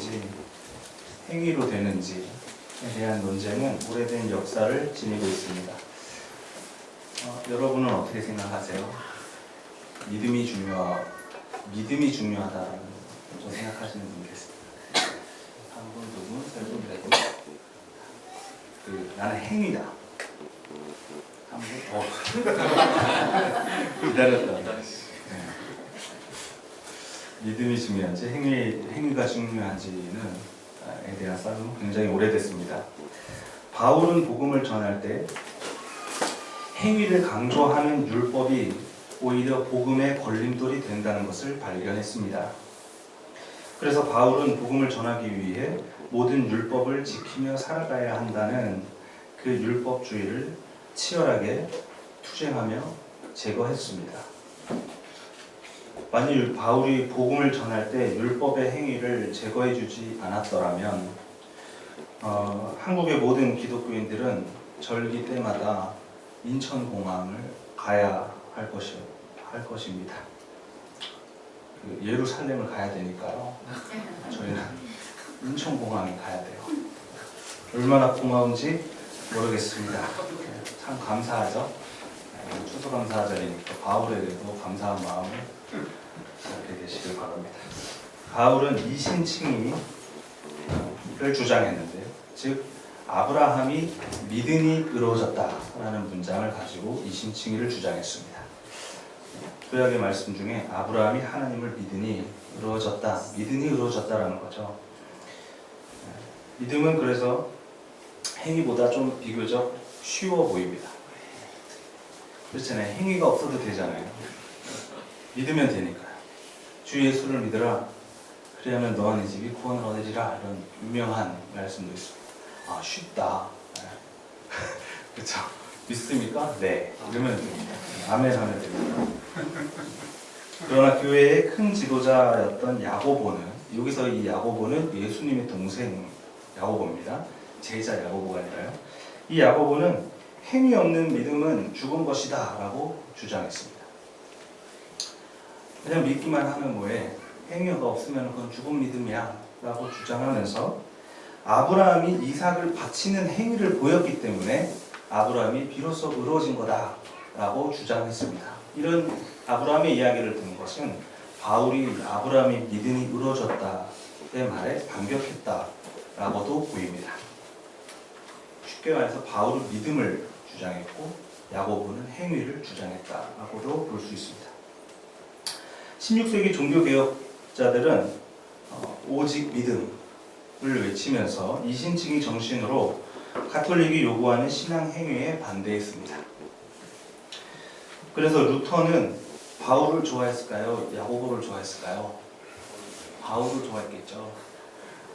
되는지 행위로 되는지에 대한 논쟁은 오래된 역사를 지니고 있습니다. 어, 여러분은 어떻게 생각하세요? 믿음이 중요하 믿음이 중요하다라는 좀 생각하시는 분 계십니다. 한 분, 두 분, 세 분, 네 분. 그 나는 행위다. 한 분, 어. 기다렸다. 네. 믿음이 중요한지 행위 행위가 중요한지는 에 대한 싸움은 굉장히 오래됐습니다. 바울은 복음을 전할 때 행위를 강조하는 율법이 오히려 복음의 걸림돌이 된다는 것을 발견했습니다. 그래서 바울은 복음을 전하기 위해 모든 율법을 지키며 살아가야 한다는 그 율법주의를 치열하게 투쟁하며 제거했습니다. 만일 바울이 복음을 전할 때 율법의 행위를 제거해주지 않았더라면 어, 한국의 모든 기독교인들은 절기 때마다 인천공항을 가야 할 것이 할 것입니다. 그 예루살렘을 가야 되니까요. 저희는 인천공항에 가야 돼요. 얼마나 고마운지 모르겠습니다. 참 감사하죠. 네, 추수 감사절이니까 바울에게도 감사한 마음을 갖게 되시길 바랍니다. 바울은 이신칭의를 주장했는데요. 즉 아브라함이 믿음이 이루어졌다라는 문장을 가지고 이신칭의를 주장했습니다. 구약의 말씀 중에 아브라함이 하나님을 믿으니 이루어졌다, 믿으니 이루어졌다라는 거죠. 믿음은 그래서 행위보다 좀 비교적 쉬워 보입니다. 그렇잖아요. 행위가 없어도 되잖아요. 믿으면 되니까요. 주 예수를 믿으라. 그리하면 너와 네 집이 구원을 얻으리라. 이런 유명한 말씀도 있습니다. 아 쉽다. 그렇죠. 믿습니까? 네. 이러면 됩니다. 아멘 하면 됩니다. 그러나 교회의 큰 지도자였던 야고보는 여기서 이 야고보는 예수님의 동생 야고보입니다. 제자 야고보가 아니라요. 이 야고보는 행위 없는 믿음은 죽은 것이다 라고 주장했습니다. 그냥 믿기만 하면 뭐해? 행위가 없으면 그건 죽은 믿음이야 라고 주장하면서 아브라함이 이삭을 바치는 행위를 보였기 때문에 아브라함이 비로소 이루어진 거다 라고 주장했습니다. 이런 아브라함의 이야기를 든 것은 바울이 아브라함의 믿음이 이루어졌다의 말에 반격했다 라고도 보입니다. 쉽게 말해서 바울은 믿음을 주장했고 야고보는 행위를 주장했다라고도 볼 수 있습니다. 16세기 종교개혁자들은 어, 오직 믿음을 외치면서 이신칭의 정신으로 가톨릭이 요구하는 신앙 행위에 반대했습니다. 그래서 루터는 바울을 좋아했을까요? 야고보를 좋아했을까요? 바울을 좋아했겠죠.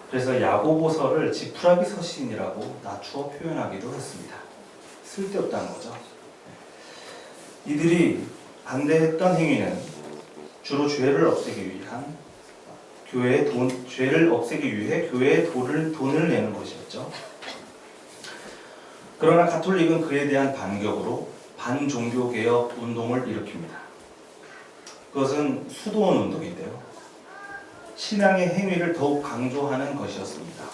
그래서 야고보서를 지푸라기 서신이라고 낮추어 표현하기도 했습니다. 쓸데없다는 거죠. 이들이 반대했던 행위는 주로 죄를 없애기 위한 교회의 돈, 죄를 없애기 위해 교회에 돈을, 돈을 내는 것이었죠. 그러나 가톨릭은 그에 대한 반격으로 반종교개혁 운동을 일으킵니다. 그것은 수도원 운동인데요. 신앙의 행위를 더욱 강조하는 것이었습니다.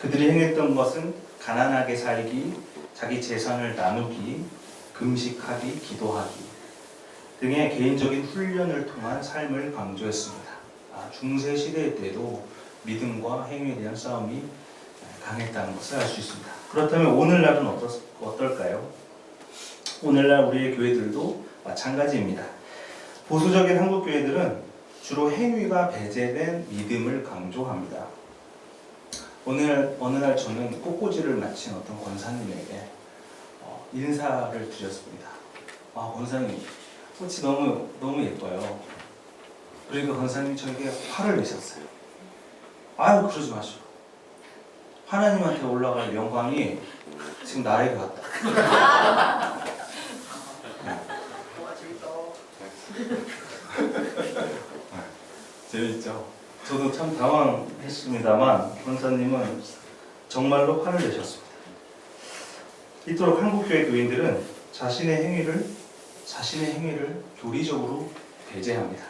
그들이 행했던 것은 가난하게 살기, 자기 재산을 나누기, 금식하기, 기도하기 등의 개인적인 훈련을 통한 삶을 강조했습니다. 아, 중세 시대 때도 믿음과 행위에 대한 싸움이 강했다는 것을 알 수 있습니다. 그렇다면 오늘날은 어떻, 어떨까요? 오늘날 우리의 교회들도 마찬가지입니다. 보수적인 한국 교회들은 주로 행위가 배제된 믿음을 강조합니다. 오늘 어느 날 저는 꽃꽂이를 마친 어떤 권사님에게 어, 인사를 드렸습니다. 아 권사님 꽃이 너무 너무 예뻐요. 그러니까 권사님이 저에게 화를 내셨어요. 아유 그러지 마시고 하나님한테 올라갈 영광이 지금 나에게 왔다. 재밌죠? 저도 참 당황했습니다만 권사님은 정말로 화를 내셨습니다. 이토록 한국교회 교인들은 자신의 행위를 자신의 행위를 교리적으로 배제합니다.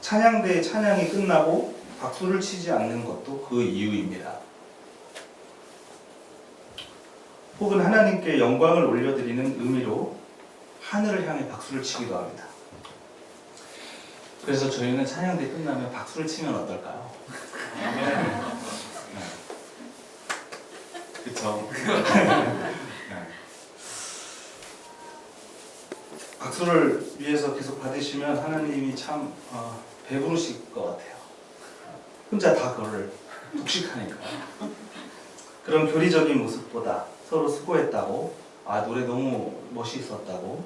찬양대의 찬양이 끝나고 박수를 치지 않는 것도 그 이유입니다. 혹은 하나님께 영광을 올려드리는 의미로 하늘을 향해 박수를 치기도 합니다. 그래서 저희는 찬양대 끝나면 박수를 치면 어떨까요? 그쵸? 네. 박수를 위해서 계속 받으시면 하나님이 참 어, 배부르실 것 같아요. 혼자 다 그거를 독식하니까. 그런 교리적인 모습보다 서로 수고했다고, 아 노래 너무 멋있었다고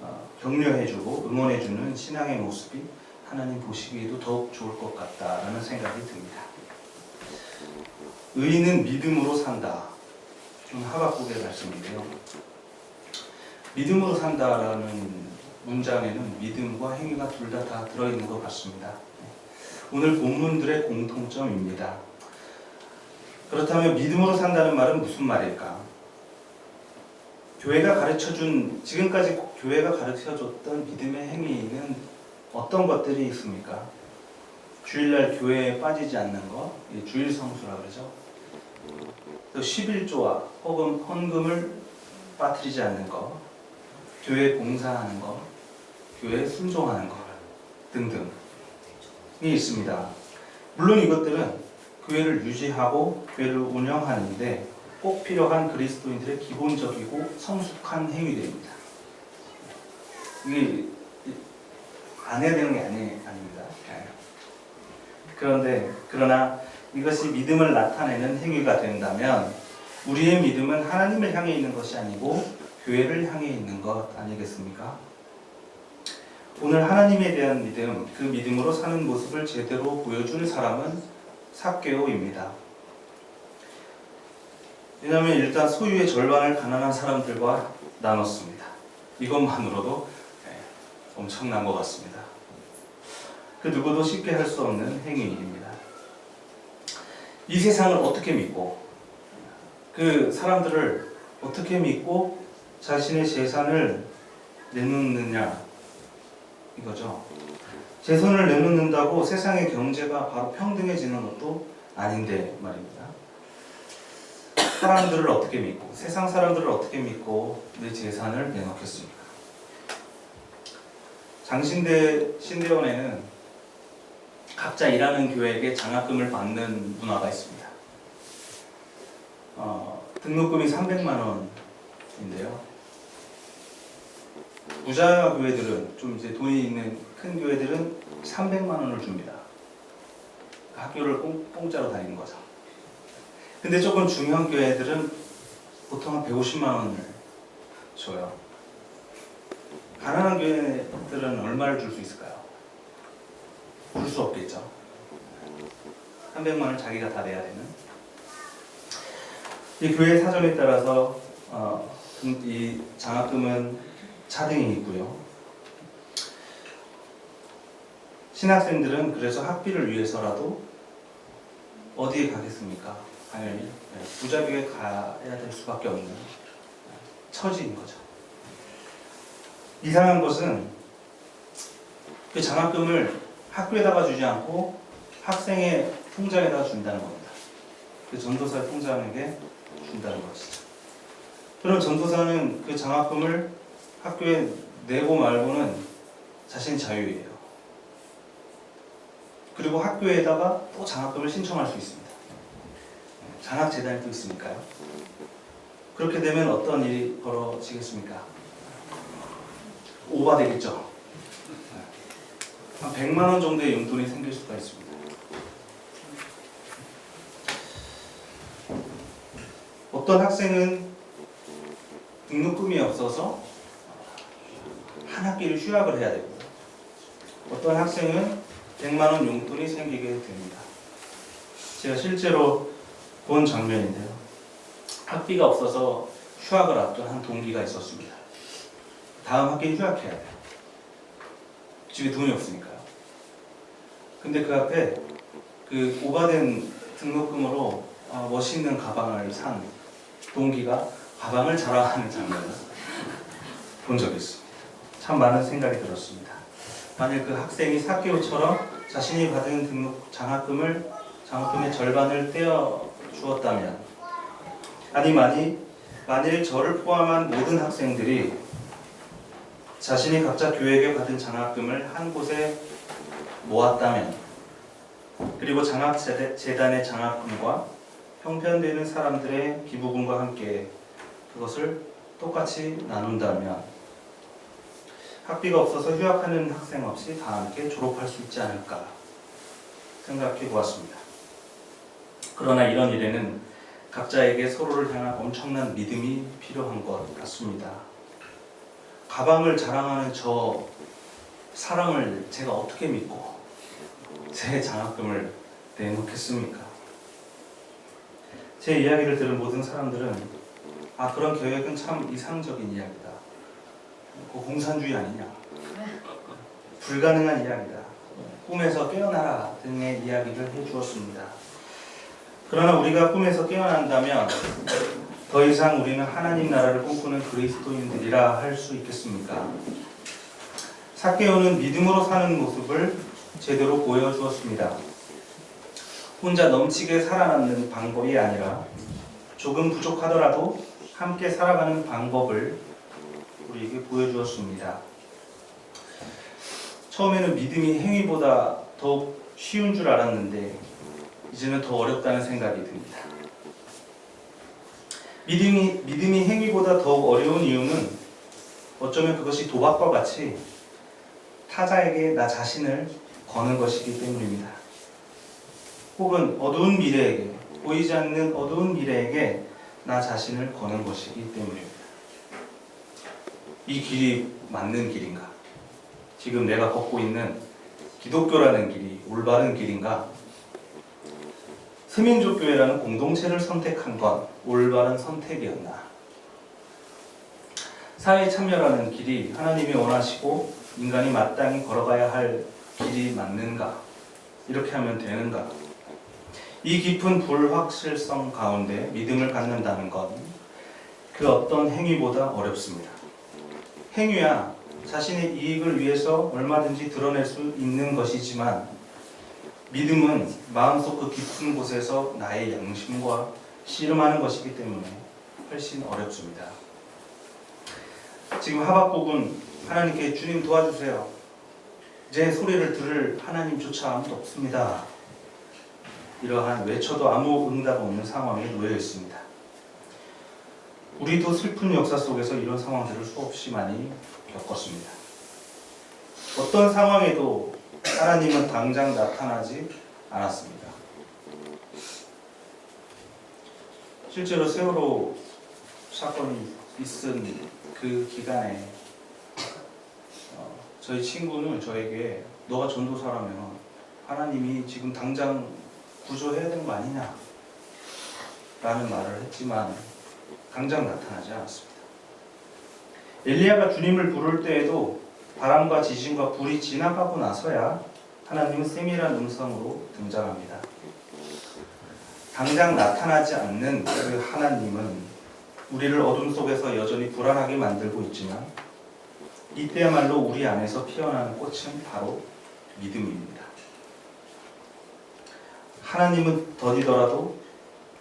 어, 격려해주고 응원해주는 신앙의 모습이 하나님 보시기에도 더욱 좋을 것 같다라는 생각이 듭니다. 의인은 믿음으로 산다. 좀 하박국의 말씀인데요. 믿음으로 산다라는 문장에는 믿음과 행위가 둘 다 다 들어있는 것 같습니다. 오늘 본문들의 공통점입니다. 그렇다면 믿음으로 산다는 말은 무슨 말일까? 교회가 가르쳐준 지금까지 교회가 가르쳐줬던 믿음의 행위는 어떤 것들이 있습니까? 주일날 교회에 빠지지 않는 것, 이 주일 성수라 그러죠. 또 11조와 혹은 헌금을 빠뜨리지 않는 것, 교회 봉사하는 것, 교회 순종하는 것 등등이 있습니다. 물론 이것들은 교회를 유지하고 교회를 운영하는데 꼭 필요한 그리스도인들의 기본적이고 성숙한 행위들입니다. 이게 안 해야 되는 게 아니, 아닙니다. 네. 그런데 그러나 이것이 믿음을 나타내는 행위가 된다면 우리의 믿음은 하나님을 향해 있는 것이 아니고 교회를 향해 있는 것 아니겠습니까? 오늘 하나님에 대한 믿음, 그 믿음으로 사는 모습을 제대로 보여줄 사람은 삭개오입니다. 왜냐하면 일단 소유의 절반을 가난한 사람들과 나눴습니다. 이것만으로도 네, 엄청난 것 같습니다. 그 누구도 쉽게 할 수 없는 행위입니다. 이 세상을 어떻게 믿고 그 사람들을 어떻게 믿고 자신의 재산을 내놓느냐 이거죠. 재산을 내놓는다고 세상의 경제가 바로 평등해지는 것도 아닌데 말입니다. 사람들을 어떻게 믿고 세상 사람들을 어떻게 믿고 내 재산을 내놓겠습니까? 장신대 신대원에는 각자 일하는 교회에게 장학금을 받는 문화가 있습니다. 어, 등록금이 300만 원인데요. 부자 교회들은 좀 이제 돈이 있는 큰 교회들은 300만 원을 줍니다. 학교를 공, 공짜로 다니는 거죠. 근데 조금 중요한 교회들은 보통 한 150만 원을 줘요. 가난한 교회들은 얼마를 줄 수 있을까요? 줄수 없겠죠. 300만 원을 자기가 다 내야 되는. 이 교회 사정에 따라서 어, 이 장학금은 차등이 있고요. 신학생들은 그래서 학비를 위해서라도 어디에 가겠습니까? 당연히 네, 부자교에 가야 될 수밖에 없는 처지인 거죠. 이상한 것은 그 장학금을 학교에다가 주지 않고 학생의 통장에다 준다는 겁니다. 그 전도사의 통장에게 준다는 것이죠. 그럼 전도사는 그 장학금을 학교에 내고 말고는 자신 자유예요. 그리고 학교에다가 또 장학금을 신청할 수 있습니다. 장학재단이 또 있으니까요. 그렇게 되면 어떤 일이 벌어지겠습니까? 오바되겠죠. 한 100만 원 정도의 용돈이 생길 수가 있습니다. 어떤 학생은 등록금이 없어서 한 학기를 휴학을 해야 되고 어떤 학생은 100만 원 용돈이 생기게 됩니다. 제가 실제로 본 장면인데요. 학비가 없어서 휴학을 앞둔 한 동기가 있었습니다. 다음 학기에 휴학해야 돼요. 집에 돈이 없으니까요. 근데 그 앞에 그 오바된 등록금으로 어, 멋있는 가방을 산 동기가 가방을 자랑하는 장면을 본 적이 있습니다. 참 많은 생각이 들었습니다. 만약 그 학생이 사케오처럼 자신이 받은 등록 장학금을 장학금의 절반을 떼어 주었다면 아니 만일 만일 저를 포함한 모든 학생들이 자신이 각자 교회에 받은 장학금을 한 곳에 모았다면 그리고 장학 재단의 장학금과 형편되는 사람들의 기부금과 함께 그것을 똑같이 나눈다면 학비가 없어서 휴학하는 학생 없이 다 함께 졸업할 수 있지 않을까 생각해 보았습니다. 그러나 이런 일에는 각자에게 서로를 향한 엄청난 믿음이 필요한 것 같습니다. 가방을 자랑하는 저 사람을 제가 어떻게 믿고 제 장학금을 내놓겠습니까? 제 이야기를 들은 모든 사람들은 아 그런 계획은 참 이상적인 이야기다. 그 공산주의 아니냐? 불가능한 이야기다. 꿈에서 깨어나라 등의 이야기를 해주었습니다. 그러나 우리가 꿈에서 깨어난다면 더 이상 우리는 하나님 나라를 꿈꾸는 그리스도인들이라 할 수 있겠습니까? 사케오는 믿음으로 사는 모습을 제대로 보여주었습니다. 혼자 넘치게 살아남는 방법이 아니라 조금 부족하더라도 함께 살아가는 방법을 우리에게 보여주었습니다. 처음에는 믿음이 행위보다 더 쉬운 줄 알았는데 이제는 더 어렵다는 생각이 듭니다. 믿음이, 믿음이 행위보다 더욱 어려운 이유는 어쩌면 그것이 도박과 같이 타자에게 나 자신을 거는 것이기 때문입니다. 혹은 어두운 미래에게, 보이지 않는 어두운 미래에게 나 자신을 거는 것이기 때문입니다. 이 길이 맞는 길인가? 지금 내가 걷고 있는 기독교라는 길이 올바른 길인가? 세민족교회라는 공동체를 선택한 건 올바른 선택이었나? 사회 참여라는 길이 하나님이 원하시고 인간이 마땅히 걸어가야 할 길이 맞는가? 이렇게 하면 되는가? 이 깊은 불확실성 가운데 믿음을 갖는다는 건 그 어떤 행위보다 어렵습니다. 행위야 자신의 이익을 위해서 얼마든지 드러낼 수 있는 것이지만 믿음은 마음속 그 깊은 곳에서 나의 양심과 씨름하는 것이기 때문에 훨씬 어렵습니다. 지금 하박국은 하나님께 주님 도와주세요. 제 소리를 들을 하나님조차 아무도 없습니다. 이러한 외쳐도 아무 응답 없는 상황에 놓여 있습니다. 우리도 슬픈 역사 속에서 이런 상황들을 수없이 많이 겪었습니다. 어떤 상황에도 하나님은 당장 나타나지 않았습니다. 실제로 세월호 사건이 있은 그 기간에 어, 저희 친구는 저에게 너가 전도사라면 하나님이 지금 당장 구조해야 되는 거 아니냐 라는 말을 했지만 당장 나타나지 않았습니다. 엘리야가 주님을 부를 때에도 바람과 지진과 불이 지나가고 나서야 하나님은 세밀한 음성으로 등장합니다. 당장 나타나지 않는 그 하나님은 우리를 어둠 속에서 여전히 불안하게 만들고 있지만 이때야말로 우리 안에서 피어나는 꽃은 바로 믿음입니다. 하나님은 더디더라도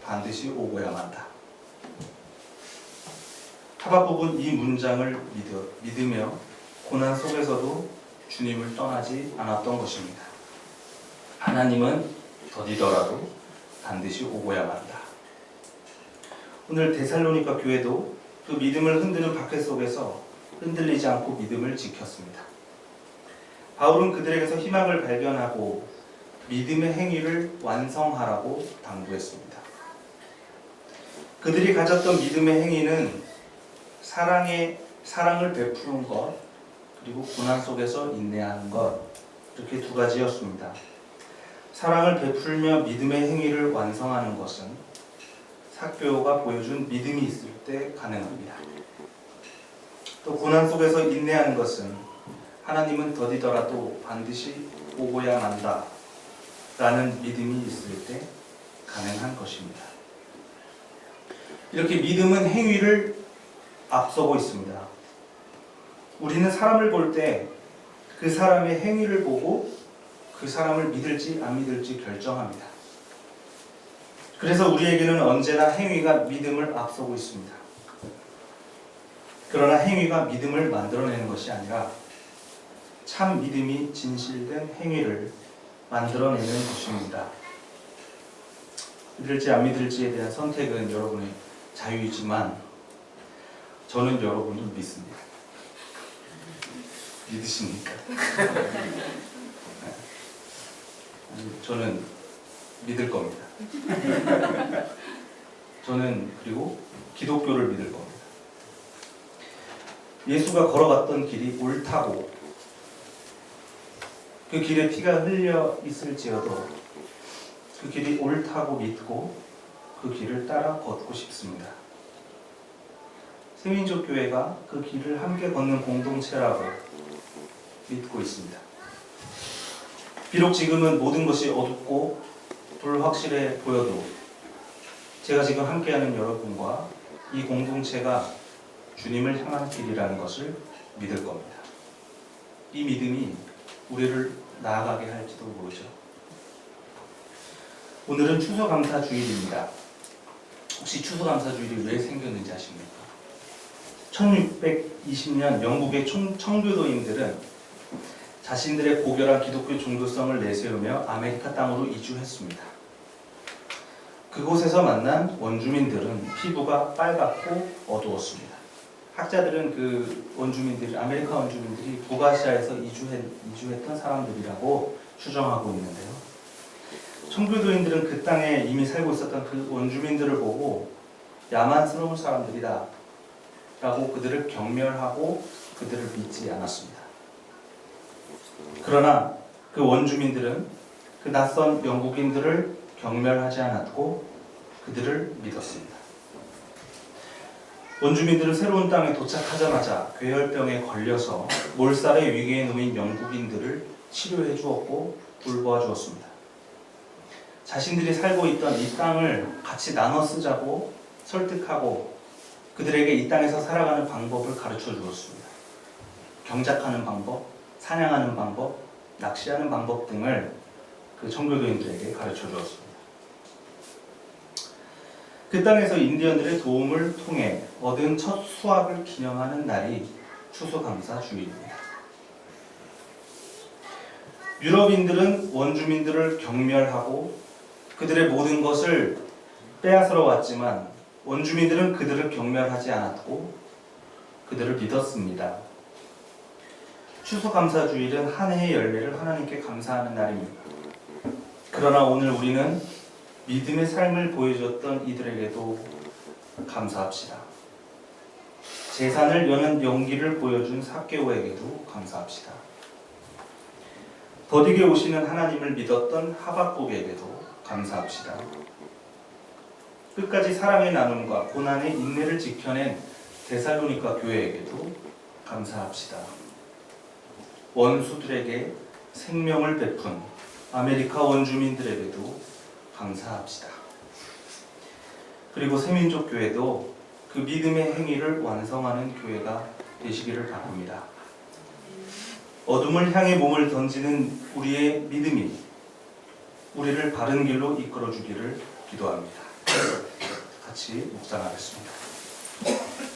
반드시 오고야 만다. 하박국은 이 문장을 믿으며 고난 속에서도 주님을 떠나지 않았던 것입니다. 하나님은 더디더라도 반드시 오고야 만다. 오늘 데살로니가 교회도 그 믿음을 흔드는 박해 속에서 흔들리지 않고 믿음을 지켰습니다. 바울은 그들에게서 희망을 발견하고 믿음의 행위를 완성하라고 당부했습니다. 그들이 가졌던 믿음의 행위는 사랑의 사랑을 베푸는 것 그리고 고난 속에서 인내하는 것 이렇게 두 가지였습니다. 사랑을 베풀며 믿음의 행위를 완성하는 것은 사교가 보여준 믿음이 있을 때 가능합니다. 또 고난 속에서 인내하는 것은 하나님은 더디더라도 반드시 오고야 만다 라는 믿음이 있을 때 가능한 것입니다. 이렇게 믿음은 행위를 앞서고 있습니다. 우리는 사람을 볼 때 그 사람의 행위를 보고 그 사람을 믿을지 안 믿을지 결정합니다. 그래서 우리에게는 언제나 행위가 믿음을 앞서고 있습니다. 그러나 행위가 믿음을 만들어내는 것이 아니라 참 믿음이 진실된 행위를 만들어내는 것입니다. 믿을지 안 믿을지에 대한 선택은 여러분의 자유이지만 저는 여러분을 믿습니다. 믿으십니까? 아니, 저는 믿을 겁니다. 저는 그리고 기독교를 믿을 겁니다. 예수가 걸어갔던 길이 옳다고 그 길에 피가 흘려 있을지어도 그 길이 옳다고 믿고 그 길을 따라 걷고 싶습니다. 세민족 교회가 그 길을 함께 걷는 공동체라고 믿고 있습니다. 비록 지금은 모든 것이 어둡고 불확실해 보여도 제가 지금 함께하는 여러분과 이 공동체가 주님을 향한 길이라는 것을 믿을 겁니다. 이 믿음이 우리를 나아가게 할지도 모르죠. 오늘은 추수감사 주일입니다. 혹시 추수감사 주일이 왜 생겼는지 아십니까? 1620년 영국의 청- 청교도인들은 자신들의 고결한 기독교 종교성을 내세우며 아메리카 땅으로 이주했습니다. 그곳에서 만난 원주민들은 피부가 빨갛고 어두웠습니다. 학자들은 그 원주민들이 아메리카 원주민들이 북아시아에서 이주했, 이주했던 사람들이라고 추정하고 있는데요. 청교도인들은 그 땅에 이미 살고 있었던 그 원주민들을 보고 야만스러운 사람들이다 라고 그들을 경멸하고 그들을 믿지 않았습니다. 그러나 그 원주민들은 그 낯선 영국인들을 경멸하지 않았고 그들을 믿었습니다. 원주민들은 새로운 땅에 도착하자마자 괴혈병에 걸려서 몰살의 위기에 놓인 영국인들을 치료해 주었고 돌보아 주었습니다. 자신들이 살고 있던 이 땅을 같이 나눠 쓰자고 설득하고 그들에게 이 땅에서 살아가는 방법을 가르쳐 주었습니다. 경작하는 방법, 사냥하는 방법, 낚시하는 방법 등을 그 청교도인들에게 가르쳐 주었습니다. 그 땅에서 인디언들의 도움을 통해 얻은 첫 수확을 기념하는 날이 추수감사 주일입니다. 유럽인들은 원주민들을 경멸하고 그들의 모든 것을 빼앗으러 왔지만 원주민들은 그들을 경멸하지 않았고 그들을 믿었습니다. 추수감사 주일은 한 해의 열매를 하나님께 감사하는 날입니다. 그러나 오늘 우리는 믿음의 삶을 보여줬던 이들에게도 감사합시다. 재산을 여는 용기를 보여준 사개오에게도 감사합시다. 더디게 오시는 하나님을 믿었던 하박국에게도 감사합시다. 끝까지 사랑의 나눔과 고난의 인내를 지켜낸 데살로니가 교회에게도 감사합시다. 원수들에게 생명을 베푼 아메리카 원주민들에게도 감사합시다. 그리고 세민족 교회도 그 믿음의 행위를 완성하는 교회가 되시기를 바랍니다. 어둠을 향해 몸을 던지는 우리의 믿음이 우리를 바른 길로 이끌어 주기를 기도합니다. 같이 묵상하겠습니다.